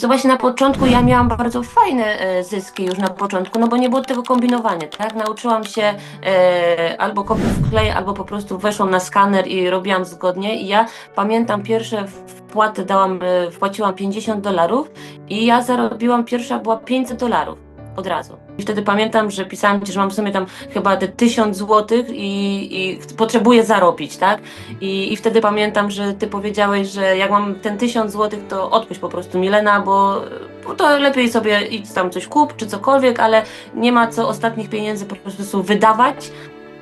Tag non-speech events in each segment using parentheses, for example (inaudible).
To właśnie na początku ja miałam bardzo fajne e, zyski już na początku, no bo nie było tego kombinowania, tak? Nauczyłam się e, albo kopiuj w klej, albo po prostu weszłam na skaner i robiłam zgodnie i ja pamiętam pierwsze wpłaty dałam, e, wpłaciłam 50 dolarów i ja zarobiłam, pierwsza była 500 dolarów od razu. I wtedy pamiętam, że pisałam że mam w sumie tam chyba te 1000 złotych i, potrzebuję zarobić, tak? I, I wtedy pamiętam, że ty powiedziałeś, że jak mam ten 1000 złotych, to odpuść po prostu Milena, bo, bo to lepiej sobie idź tam coś kup czy cokolwiek, ale nie ma co ostatnich pieniędzy po prostu wydawać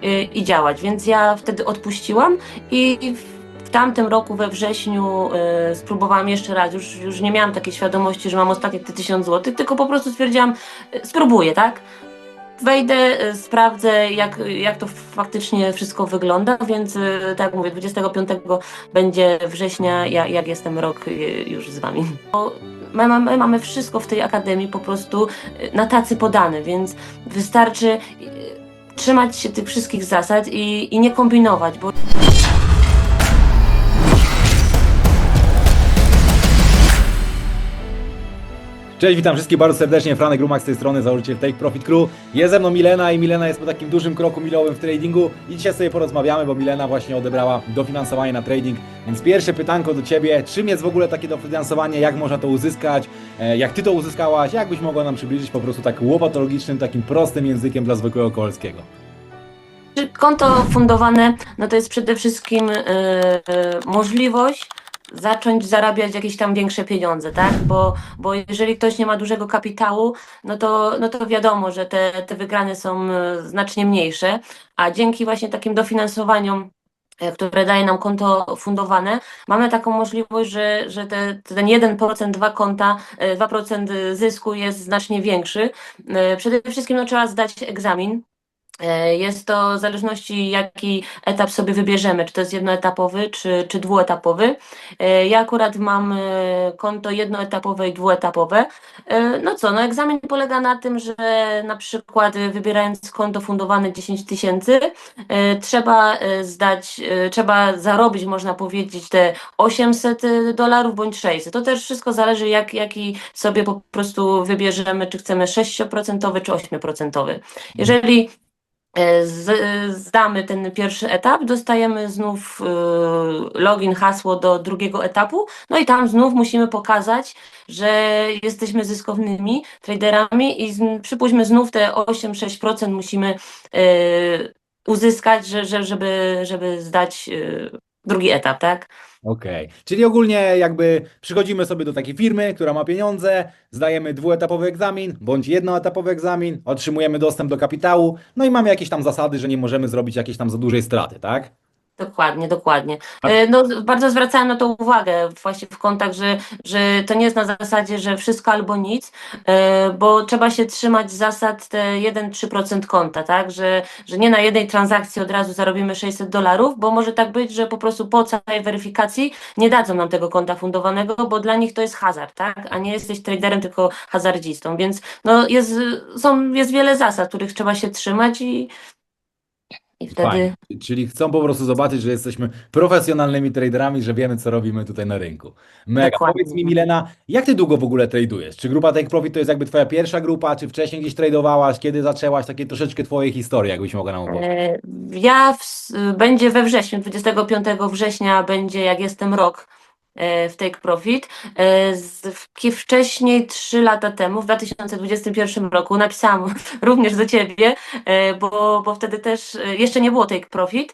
y, i działać. Więc ja wtedy odpuściłam i w- tamtym roku we wrześniu y, spróbowałam jeszcze raz. Już, już nie miałam takiej świadomości, że mam ostatnie te 1000 złotych, tylko po prostu stwierdziłam, y, spróbuję, tak? Wejdę, y, sprawdzę, jak, jak to faktycznie wszystko wygląda, więc y, tak jak mówię, 25 będzie września, ja, jak jestem rok y, już z wami. My mamy, mamy wszystko w tej akademii po prostu y, na tacy podane, więc wystarczy y, trzymać się tych wszystkich zasad i, i nie kombinować, bo Cześć, witam wszystkich bardzo serdecznie. Franek Rumak z tej strony, założyciel Take Profit Crew. Jest ze mną Milena i Milena jest po takim dużym kroku milowym w tradingu. I dzisiaj sobie porozmawiamy, bo Milena właśnie odebrała dofinansowanie na trading. Więc pierwsze pytanko do Ciebie. Czym jest w ogóle takie dofinansowanie? Jak można to uzyskać? E, Jak Ty to uzyskałaś? Jak byś mogła nam przybliżyć po prostu tak łopatologicznym, takim prostym językiem dla zwykłego kolskiego? Czy konto fundowane, no to jest przede wszystkim e, możliwość zacząć zarabiać jakieś tam większe pieniądze, tak? Bo, bo jeżeli ktoś nie ma dużego kapitału, no to, no to wiadomo, że te, te wygrane są e, znacznie mniejsze, a dzięki właśnie takim dofinansowaniom, e, które daje nam konto fundowane, mamy taką możliwość, że, że te, ten 1%, dwa konta, e, 2% zysku jest znacznie większy. E, Przede wszystkim no, trzeba zdać egzamin. E, Jest to w zależności, jaki etap sobie wybierzemy, czy to jest jednoetapowy, czy, czy dwuetapowy. E, Ja akurat mam e, konto jednoetapowe i dwuetapowe. No co, no egzamin polega na tym, że na przykład wybierając konto fundowane 10 tysięcy, trzeba zdać, trzeba zarobić, można powiedzieć, te 800 dolarów bądź 600. To też wszystko zależy, jak, jaki sobie po prostu wybierzemy, czy chcemy 6% czy 8%. Jeżeli e, z, zdamy ten pierwszy etap, dostajemy znów e, login, hasło do drugiego etapu, no i tam znów musimy pokazać, że jesteśmy zyskownymi traderami i przypuśćmy znów te 8-6% musimy e, uzyskać, że, że, żeby, żeby zdać e, drugi etap, tak? Okej, czyli ogólnie jakby przychodzimy sobie do takiej firmy, która ma pieniądze, zdajemy dwuetapowy egzamin bądź jednoetapowy egzamin, otrzymujemy dostęp do kapitału, no i mamy jakieś tam zasady, że nie możemy zrobić jakiejś tam za dużej straty, tak? Dokładnie, dokładnie. E, No, bardzo zwracałem na to uwagę właśnie w kontakt, że, że to nie jest na zasadzie, że wszystko albo nic, e, bo trzeba się trzymać zasad te 1-3% konta, tak? Że, że nie na jednej transakcji od razu zarobimy 600 dolarów, bo może tak być, że po prostu po całej weryfikacji nie dadzą nam tego konta fundowanego, bo dla nich to jest hazard, tak? A nie jesteś traderem, tylko hazardzistą, więc no jest, są, jest wiele zasad, których trzeba się trzymać i, i wtedy... Fajnie. Czyli chcą po prostu zobaczyć, że jesteśmy profesjonalnymi traderami, że wiemy, co robimy tutaj na rynku. Mega. Dokładnie. Powiedz mi, Milena, jak ty długo w ogóle tradujesz? Czy grupa Take Profit to jest jakby twoja pierwsza grupa, czy wcześniej gdzieś tradowałaś? Kiedy zaczęłaś? Takie troszeczkę twojej historii, jakbyś mogła nam opowiedzieć. E, Ja w, będzie we wrześniu, 25 września będzie jak jestem rok w Take Profit. E, Wcześniej, 3 lata temu, w 2021 roku, napisałam (laughs) również do Ciebie, e, bo, bo wtedy też e, jeszcze nie było Take Profit,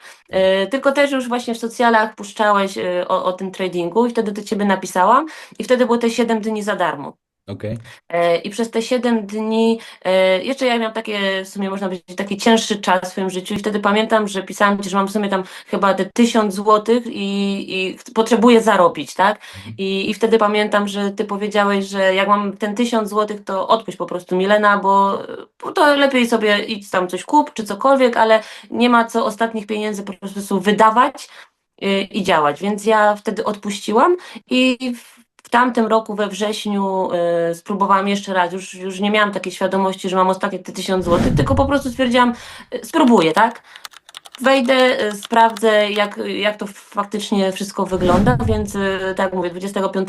tylko też już właśnie w socjalach puszczałeś o, o tym tradingu i wtedy do Ciebie napisałam i wtedy było te 7 dni za darmo. Okej. E, I przez te 7 dni, e, jeszcze ja miałam takie, w sumie można powiedzieć, taki cięższy czas w swoim życiu i wtedy pamiętam, że pisałam ci, że mam w sumie tam chyba te 1000 złotych i, i potrzebuję zarobić, tak? I, I wtedy pamiętam, że ty powiedziałeś, że jak mam ten 1000 złotych, to odpuść po prostu Milena, bo, bo to lepiej sobie idź tam coś kup czy cokolwiek, ale nie ma co ostatnich pieniędzy po prostu wydawać y, i działać. Więc ja wtedy odpuściłam i tamtym roku we wrześniu y, spróbowałam jeszcze raz. Już, już nie miałam takiej świadomości, że mam ostatnie te 1000 złotych, tylko po prostu stwierdziłam, y, spróbuję, tak? wejdę, y, sprawdzę, jak, jak to faktycznie wszystko wygląda, więc y, tak mówię, 25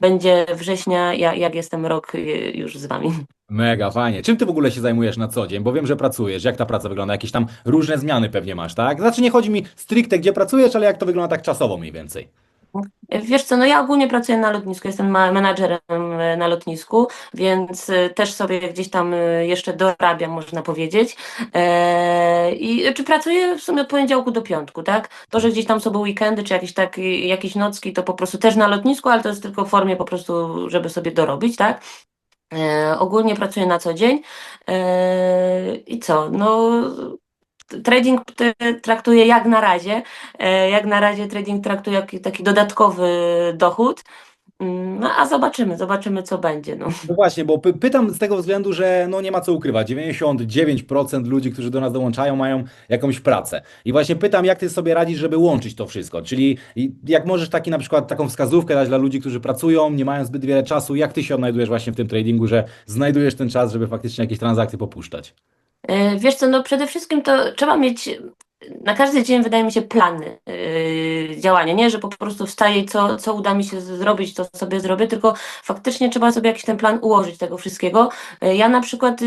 będzie września, jak, jak jestem rok y, już z wami. Mega fajnie. Czym ty w ogóle się zajmujesz na co dzień? Bo wiem, że pracujesz. Jak ta praca wygląda? Jakieś tam różne zmiany pewnie masz, tak? Znaczy nie chodzi mi stricte, gdzie pracujesz, ale jak to wygląda tak czasowo mniej więcej. Wiesz co, no ja ogólnie pracuję na lotnisku, jestem menadżerem e, na lotnisku, więc e, też sobie gdzieś tam e, jeszcze dorabiam, można powiedzieć. I czy pracuję w sumie od poniedziałku do piątku, tak? To, że gdzieś tam są weekendy, czy jakieś tak, jakieś nocki, to po prostu też na lotnisku, ale to jest tylko w formie po prostu, żeby sobie dorobić, tak? Ogólnie pracuję na co dzień. I co? No, trading t- traktuję jak na razie. E, Jak na razie trading traktuję jak taki dodatkowy dochód. Mm, No a zobaczymy, zobaczymy co będzie. No. No właśnie, bo py pytam z tego względu, że no nie ma co ukrywać. 99% ludzi, którzy do nas dołączają, mają jakąś pracę. I właśnie pytam, jak ty sobie radzisz, żeby łączyć to wszystko? Czyli jak możesz taki na przykład taką wskazówkę dać dla ludzi, którzy pracują, nie mają zbyt wiele czasu, jak ty się odnajdujesz właśnie w tym tradingu, że znajdujesz ten czas, żeby faktycznie jakieś transakcje popuszczać? E, Wiesz co, no przede wszystkim to trzeba mieć na każdy dzień wydaje mi się plany yy, działania, nie, że po prostu wstaję i co, co uda mi się zrobić, to sobie zrobię, tylko faktycznie trzeba sobie jakiś ten plan ułożyć tego wszystkiego. E, Ja na przykład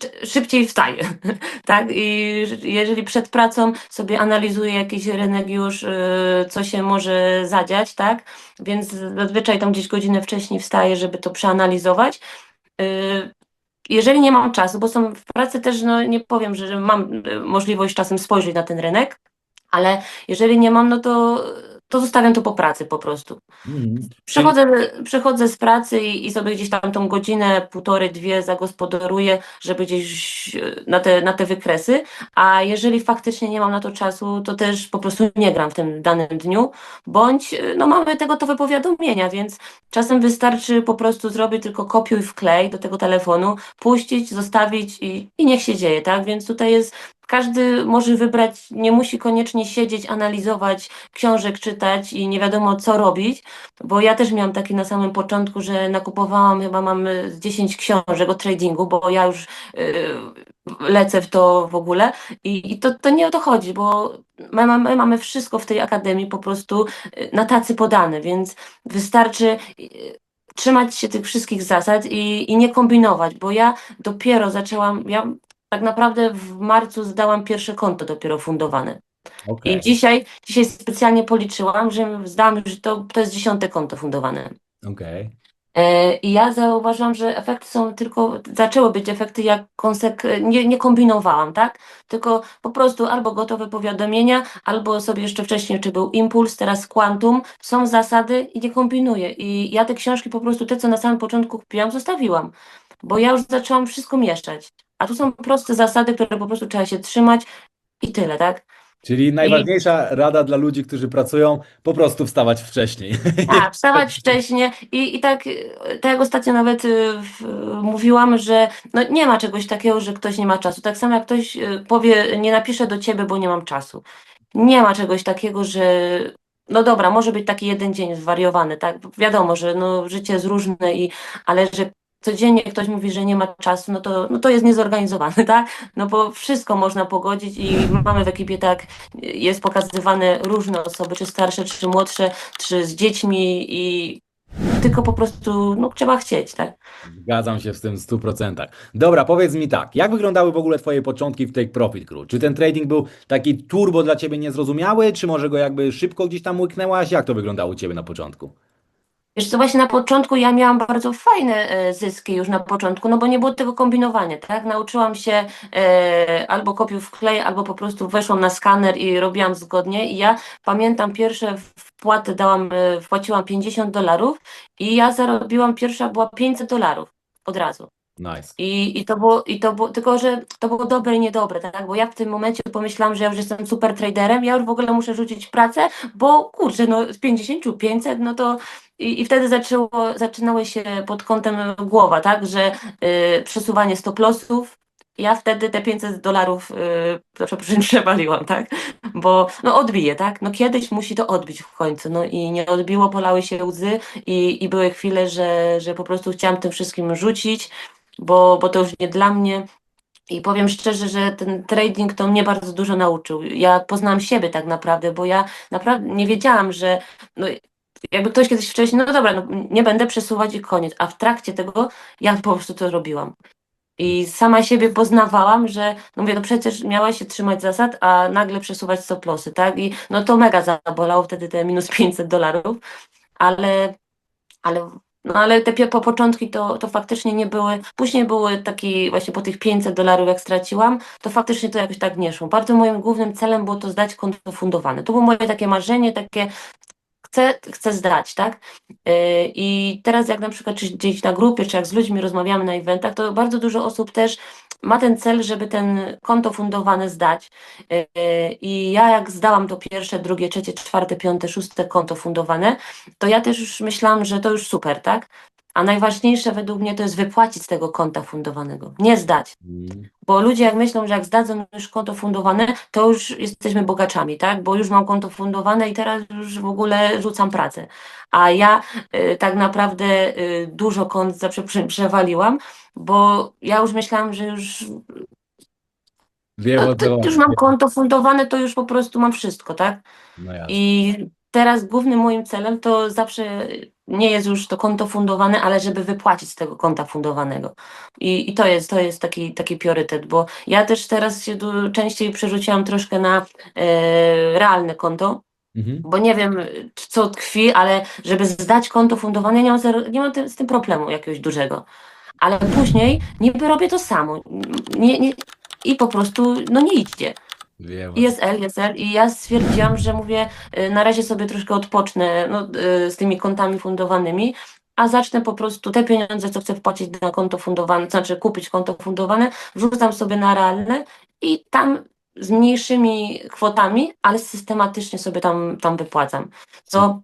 c- szybciej wstaję, (laughs) tak, i że- jeżeli przed pracą sobie analizuję jakiś rynek już, co się może zadziać, tak, więc zazwyczaj tam gdzieś godzinę wcześniej wstaję, żeby to przeanalizować. Jeżeli nie mam czasu, bo są w pracy też, no nie powiem, że mam y, możliwość czasem spojrzeć na ten rynek, ale jeżeli nie mam, no to, to zostawiam to po pracy po prostu. Mhm. Przychodzę, przychodzę z pracy i, i sobie gdzieś tam tą godzinę, półtorej, dwie zagospodaruję, żeby gdzieś e, na te, na te wykresy, a jeżeli faktycznie nie mam na to czasu, to też po prostu nie gram w tym danym dniu, bądź e, no mamy te gotowe powiadomienia, więc czasem wystarczy po prostu zrobić tylko kopiuj wklej do tego telefonu, puścić, zostawić i, i niech się dzieje, tak? Więc tutaj jest każdy może wybrać, nie musi koniecznie siedzieć, analizować, książek czytać i nie wiadomo co robić, bo ja też miałam taki na samym początku, że nakupowałam, chyba mam y, z 10 książek o tradingu, bo ja już y, lecę w to w ogóle. I, i to, to nie o to chodzi, bo my mamy, mamy wszystko w tej akademii po prostu y, na tacy podane, więc wystarczy y, trzymać się tych wszystkich zasad i, i nie kombinować, bo ja dopiero zaczęłam, ja tak naprawdę w marcu zdałam pierwsze konto dopiero fundowane. Okej. I dzisiaj, dzisiaj specjalnie policzyłam, że zdałam, że to, to jest dziesiąte konto fundowane. Okej. E, I ja zauważyłam, że efekty są tylko, zaczęły być efekty, jak konsek nie, nie kombinowałam, tak? Tylko po prostu albo gotowe powiadomienia, albo sobie jeszcze wcześniej, czy był impuls, teraz quantum, są zasady i nie kombinuję. I ja te książki po prostu, te co na samym początku kupiłam, zostawiłam, bo ja już zaczęłam wszystko mieszać. A tu są proste zasady, które po prostu trzeba się trzymać i tyle, tak? Czyli najważniejsza rada dla ludzi, którzy pracują, po prostu wstawać wcześniej. (laughs) Tak, wstawać wcześnie i, i tak, tak jak ostatnio nawet y, w, mówiłam, że no nie ma czegoś takiego, że ktoś nie ma czasu. Tak samo jak ktoś y, powie, nie napiszę do ciebie, bo nie mam czasu. Nie ma czegoś takiego, że no dobra, może być taki jeden dzień zwariowany, tak? Wiadomo, że no, życie jest różne, i, ale że codziennie ktoś mówi, że nie ma czasu, no to, no to jest niezorganizowany, tak? No bo wszystko można pogodzić i mamy w ekipie tak, jest pokazywane różne osoby, czy starsze, czy młodsze, czy z dziećmi i tylko po prostu no, trzeba chcieć, tak? Zgadzam się z tym w 100%. Dobra, powiedz mi tak, jak wyglądały w ogóle Twoje początki w Take Profit Crew? Czy ten trading był taki turbo dla Ciebie niezrozumiały, czy może go jakby szybko gdzieś tam łyknęłaś? Jak to wyglądało u Ciebie na początku? Wiesz co, właśnie na początku ja miałam bardzo fajne e, zyski już na początku, no bo nie było tego kombinowania, tak? Nauczyłam się e, albo kopiuj wklej, albo po prostu weszłam na skaner i robiłam zgodnie i ja pamiętam pierwsze wpłaty dałam, e, wpłaciłam 50 dolarów i ja zarobiłam, pierwsza była 500 dolarów od razu. Nice. I, i, to było, I to było, tylko że to było dobre i niedobre, tak? Bo ja w tym momencie pomyślałam, że ja już jestem super traderem, ja już w ogóle muszę rzucić pracę, bo kurczę, no z 50, 500, no to i, i wtedy zaczęło, zaczynały się pod kątem głowa, tak? Że y, przesuwanie stop lossów, ja wtedy te 500 dolarów, yy, (laughs) przepraszam, przewaliłam, tak? Bo no odbije, tak? No kiedyś musi to odbić w końcu, no i nie odbiło, polały się łzy i, i były chwile, że, że po prostu chciałam tym wszystkim rzucić, bo, bo to już nie dla mnie. I powiem szczerze, że ten trading to mnie bardzo dużo nauczył. Ja poznałam siebie tak naprawdę, bo ja naprawdę nie wiedziałam, że no, jakby ktoś kiedyś wcześniej, no dobra, no, nie będę przesuwać i koniec. A w trakcie tego ja po prostu to robiłam. I sama siebie poznawałam, że no mówię, no przecież miałaś się trzymać zasad, a nagle przesuwać stop lossy, tak? I no to mega zabolało wtedy te minus 500 dolarów, ale, ale, no ale te po początki to, to faktycznie nie były, później były taki właśnie po tych 500 dolarów jak straciłam, to faktycznie to jakoś tak nie szło. Bardzo moim głównym celem było to zdać konto fundowane. To było moje takie marzenie, takie chcę, chcę zdać, tak? Yy, I teraz jak na przykład czy gdzieś na grupie, czy jak z ludźmi rozmawiamy na eventach, to bardzo dużo osób też ma ten cel, żeby ten konto fundowane zdać. Yy, I ja jak zdałam to pierwsze, drugie, trzecie, czwarte, piąte, szóste konto fundowane, to ja też już myślałam, że to już super, tak? A najważniejsze według mnie to jest wypłacić z tego konta fundowanego, nie zdać. Mm. Bo ludzie jak myślą, że jak zdadzą już konto fundowane, to już jesteśmy bogaczami, tak? Bo już mam konto fundowane i teraz już w ogóle rzucam pracę. A ja y, tak naprawdę y, dużo kont zawsze prze, przewaliłam, bo ja już myślałam, że już, Wiem, no, to, już mam konto fundowane, to już po prostu mam wszystko, tak? No. I teraz głównym moim celem to zawsze nie jest już to konto fundowane, ale żeby wypłacić z tego konta fundowanego. I, i to jest, to jest taki, taki priorytet, bo ja też teraz się du- częściej przerzuciłam troszkę na e, realne konto, Mhm. bo nie wiem co tkwi, ale żeby zdać konto fundowane, nie mam, zero, nie mam z tym problemu jakiegoś dużego. Ale później niby robię to samo. Nie, nie, I po prostu no nie idzie. Wiem. ISL, ISL i ja stwierdziłam, że mówię, y, na razie sobie troszkę odpocznę no, y, z tymi kontami fundowanymi, a zacznę po prostu te pieniądze, co chcę wpłacić na konto fundowane, to znaczy kupić konto fundowane, wrzucam sobie na realne i tam z mniejszymi kwotami, ale systematycznie sobie tam, tam wypłacam. Co,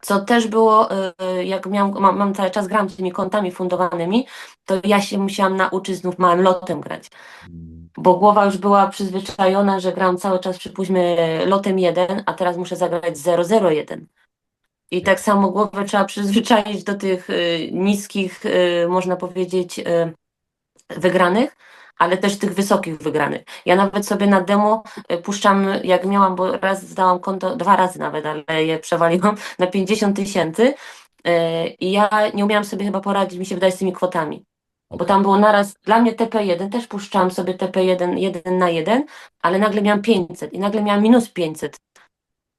co też było, y, jak miałam, mam, mam cały czas gram tymi kontami fundowanymi, to ja się musiałam nauczyć znów małym lotem grać Mm. Bo głowa już była przyzwyczajona, że gram cały czas, przypuśćmy, lotem 1, a teraz muszę zagrać 001. I tak samo głowę trzeba przyzwyczaić do tych y, niskich, y, można powiedzieć, y, wygranych, ale też tych wysokich wygranych. Ja nawet sobie na demo puszczam, jak miałam, bo raz zdałam konto, dwa razy nawet, ale je przewaliłam na 50 tysięcy i ja nie umiałam sobie chyba poradzić, mi się wydaje, z tymi kwotami. Bo tam było naraz, dla mnie TP1, też puszczałam sobie TP1 jeden na jeden, ale nagle miałam 500 i nagle miałam minus 500.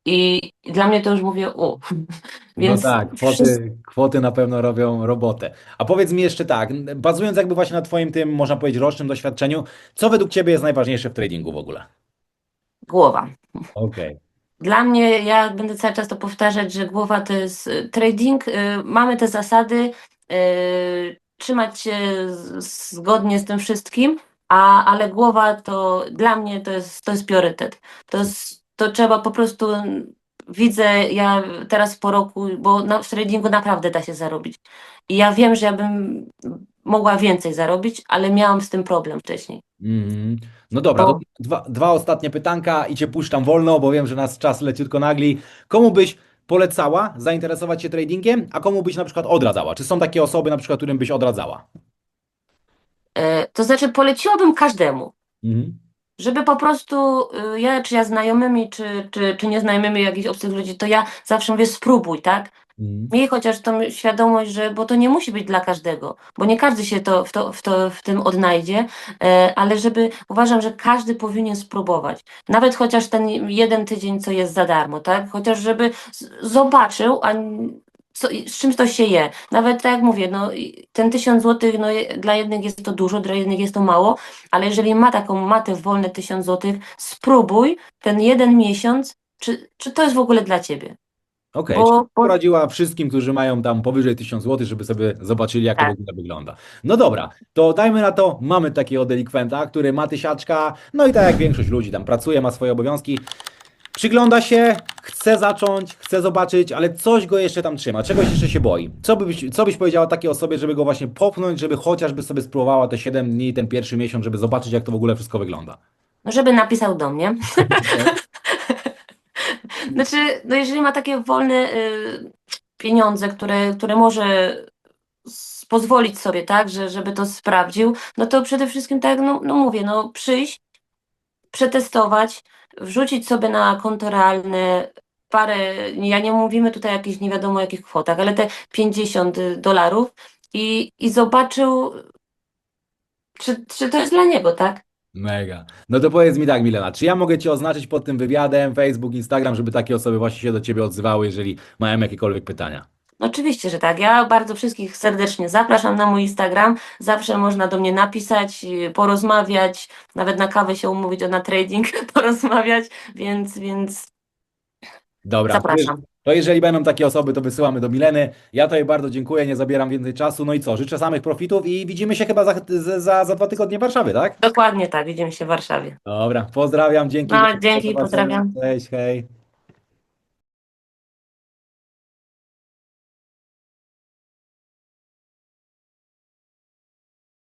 I, dla mnie to już mówię, u. (laughs) Więc no tak, kwoty, kwoty na pewno robią robotę. A powiedz mi jeszcze tak, bazując jakby właśnie na Twoim tym, można powiedzieć, rocznym doświadczeniu, co według Ciebie jest najważniejsze w tradingu w ogóle? Głowa. Okej. Dla mnie, ja będę cały czas to powtarzać, że głowa to jest y, trading, y, mamy te zasady, y, trzymać się zgodnie z tym wszystkim, a, ale głowa to dla mnie to jest, to jest priorytet. To, jest, to trzeba po prostu, widzę ja teraz po roku, bo na, w tradingu naprawdę da się zarobić. I ja wiem, że ja bym mogła więcej zarobić, ale miałam z tym problem wcześniej. Mhm. No dobra, to dwa, dwa ostatnie pytanka i Cię puszczam wolno, bo wiem, że nas czas leciutko nagli. Komu byś polecała zainteresować się tradingiem, a komu byś na przykład odradzała? Czy są takie osoby na przykład, którym byś odradzała? E, to znaczy poleciłabym każdemu. Mhm. Żeby po prostu y, ja, czy ja znajomymi, czy, czy, czy nieznajomymi jakichś obcych ludzi, to ja zawsze mówię spróbuj, tak? Mhm. Miej chociaż tą świadomość, że, bo to nie musi być dla każdego, bo nie każdy się to, w, to, w, to, w tym odnajdzie, e, ale żeby, uważam, że każdy powinien spróbować. Nawet chociaż ten jeden tydzień, co jest za darmo, tak? Chociaż żeby zobaczył, a co, z czym to się je. Nawet tak jak mówię, no, ten tysiąc złotych, no, dla jednych jest to dużo, dla jednych jest to mało, ale jeżeli ma taką matę wolne tysiąc złotych, spróbuj ten jeden miesiąc, czy, czy to jest w ogóle dla ciebie. Okej, Bo- czyli bo- poradziła wszystkim, którzy mają tam powyżej 1000 zł, żeby sobie zobaczyli, jak to Tak. w ogóle wygląda. No dobra, to dajmy na to, mamy takiego delikwenta, który ma tysiaczka, no i tak jak większość ludzi tam pracuje, ma swoje obowiązki, przygląda się, chce zacząć, chce zobaczyć, ale coś go jeszcze tam trzyma, czegoś jeszcze się boi. Co byś, co byś powiedziała takiej osobie, żeby go właśnie popchnąć, żeby chociażby sobie spróbowała te 7 dni, ten pierwszy miesiąc, żeby zobaczyć, jak to w ogóle wszystko wygląda? No, żeby napisał do mnie. (laughs) Znaczy, no jeżeli ma takie wolne y, pieniądze, które, które może pozwolić sobie, tak, że, żeby to sprawdził, no to przede wszystkim, tak, no, no mówię, no przyjść, przetestować, wrzucić sobie na konto realne parę, ja nie mówimy tutaj o jakichś nie wiadomo jakich kwotach, ale te 50 dolarów i, i zobaczył, czy, czy to jest dla niego, tak? Mega. No to powiedz mi tak, Milena, czy ja mogę Cię oznaczyć pod tym wywiadem, Facebook, Instagram, żeby takie osoby właśnie się do Ciebie odzywały, jeżeli mają jakiekolwiek pytania? Oczywiście, że tak. Ja bardzo wszystkich serdecznie zapraszam na mój Instagram. Zawsze można do mnie napisać, porozmawiać, nawet na kawę się umówić, o na trading (laughs) porozmawiać, więc, więc Dobra. zapraszam. To jeżeli będą takie osoby, to wysyłamy do Mileny. Ja Tobie bardzo dziękuję, nie zabieram więcej czasu. No i co, życzę samych profitów i widzimy się chyba za, za, za dwa tygodnie w Warszawie, tak? Dokładnie tak, widzimy się w Warszawie. Dobra, pozdrawiam, dzięki. No, dzięki, pozdrawiam. Cześć, hej.